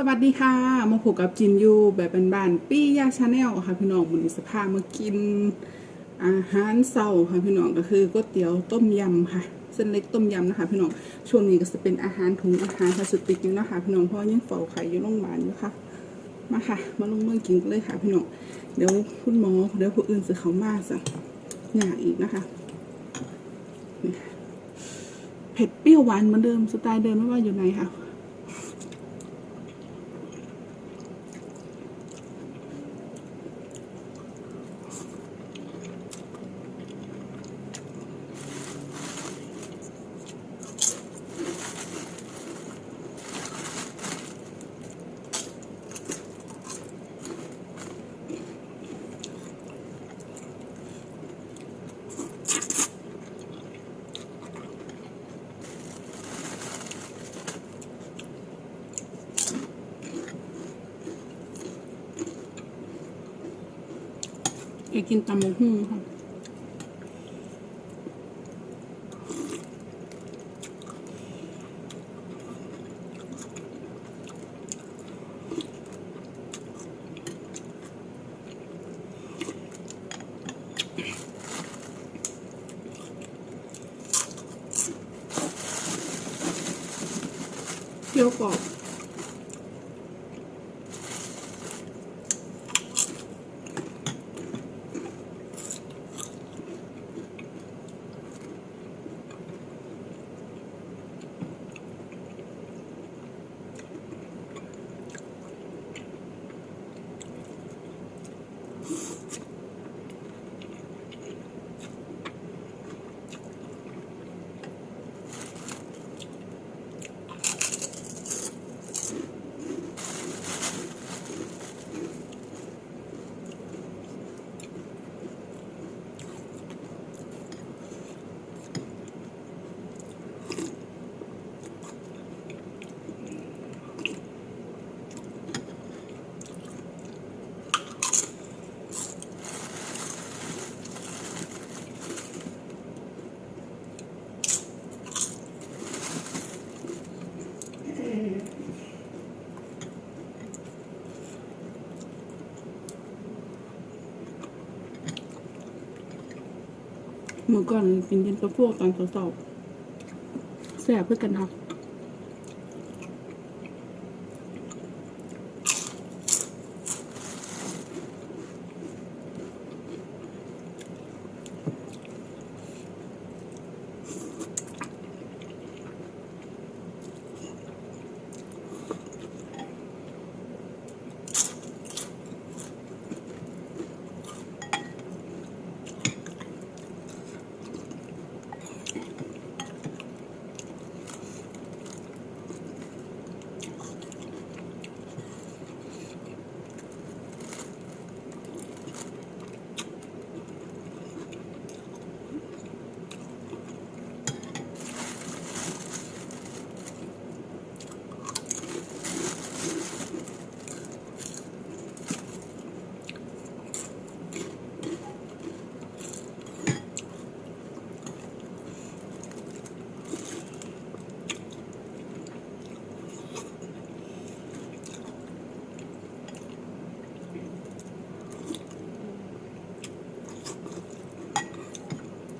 สวัสดีค่ะมาพบกับจินยูแบบบ้านๆปี้ยาชาแนลค่ะพี่น้องวันสภามากิน อาหารเช้าค่ะพี่น้องก็คือก๋วยเตี๋ยวต้มยำค่ะ เส้นเล็กต้มยำนะคะ พี่น้องช่วงนี้ก็จะเป็นอาหารถุงอาหารพลาสติกอยู่นะคะพี่น้องเพราะยังเฝ้าไข่อยู่โรงพยาบาลอยู่ค่ะ มาค่ะ มาลงมือกินกันเลยค่ะพี่น้องเดี๋ยวคุณหมอเดี๋ยวผู้อื่นจะเขามาสั่งอยากอีกนะคะเผ็ดเปรี้ยวหวานเหมือนเดิมสไตล์เดิมไม่ว่าอยู่ไหนค่ะ กกินตำมะฮุ่งค่ะเคี่ยวกรอบ เมื่อก่อนกินเย็นตาโฟตอนสาวๆแสบเพื่อกันค่ะ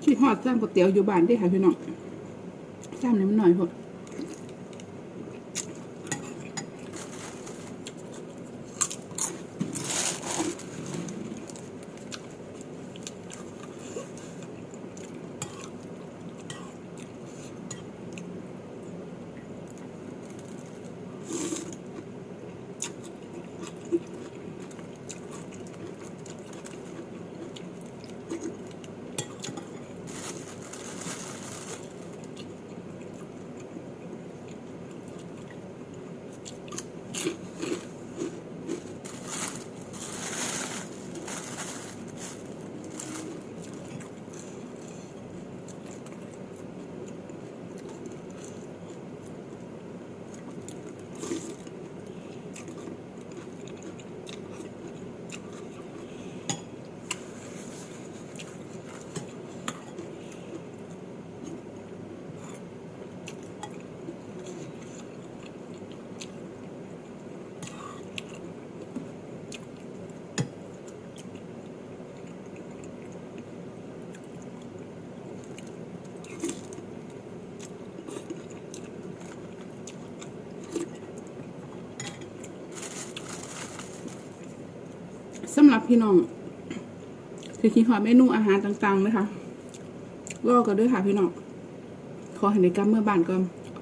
ที่หอดซ้ำก๋วยเตี๋ยวอยู่บ้านได้ค่ะพี่น้องซ้ำเนี่มันหน่อยพอ สำหรับพี่น้องที่คิดหอดเมนูอาหารต่างๆนะคะรอกันด้วยค่ะพี่น้องขอให้ในกรรมเมื่อบานก็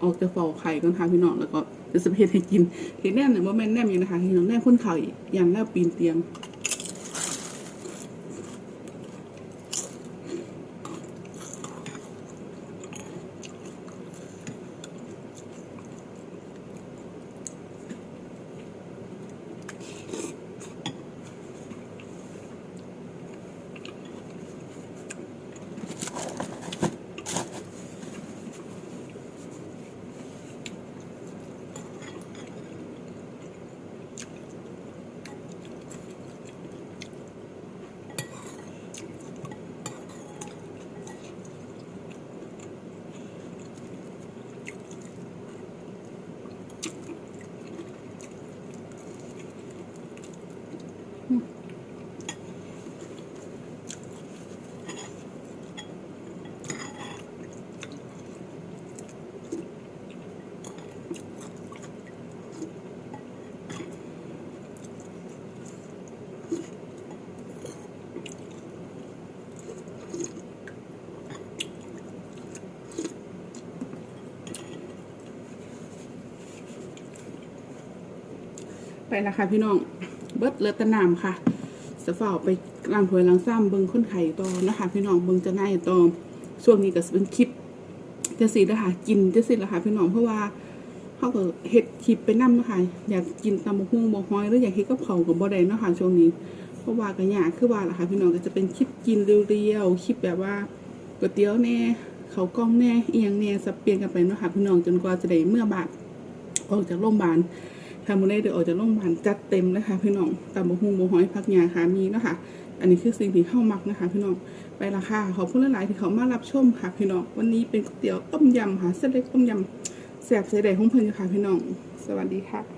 ออกจะฟอกไข่กันค่ะพี่น้องแล้วก็จะสะเพดให้กินเห็นแน่นหนึ่งว่าแม่นแน่มีนะคะพี่น้องแน่พ้นเข่าอย่างแล้วปีนเตียง ไปและค่ะพี่น้อง เบิดเลือดตะนามค่ะสะฝ่าไปล้างถ้วยล้างซ้ำเบิงคนไข่ตอนะคะ พี่น้องเบิงจะง่ายตอช่วงนี้ก็เป็นคลิปจะสิแล้วค่ะกินจะสิแล้วค่ะพี่น้องเพราะว่าเขาก็เฮ็ดคลิปไปนำนะคะอยากกินตำบักหุ่งบ่ฮ้อยหรืออยากเฮ็ดกับเขาวกับบ่ได้เนะคะช่วงนี้เพราะว่าก็ยากคือว่าละค่ะ พี่น้องก็จะเป็นคลิปกินเรียวๆคลิปแบบว่าก๋วยเตี๋ยวแน่เขาวกล้องแน่เอียงแน่สับเปลี่ยนกันไปนะคะพี่น้องจนกว่าจะได้เมื่อบาดออกจากโรงพยาบาล ทำมื้อนี้เดี๋ยวออกจากโรงพยาบาลจัดเต็มนะคะพี่น้องตำบะฮุงบะฮ้อยพักยาค่ะมีนะคะอันนี้คือสิ่งที่เข้ามักนะคะ พี่น้องไปละค่ะขอบคุณหลายๆที่เขามารับชมค่ะ พี่น้องวันนี้เป็นก๋วยเตี๋ยวต้มยำค่ะเส้นเล็กต้มยำแซ่บใส่แดของเพิ่นค่ะพี่น้อง สวัสดีค่ะ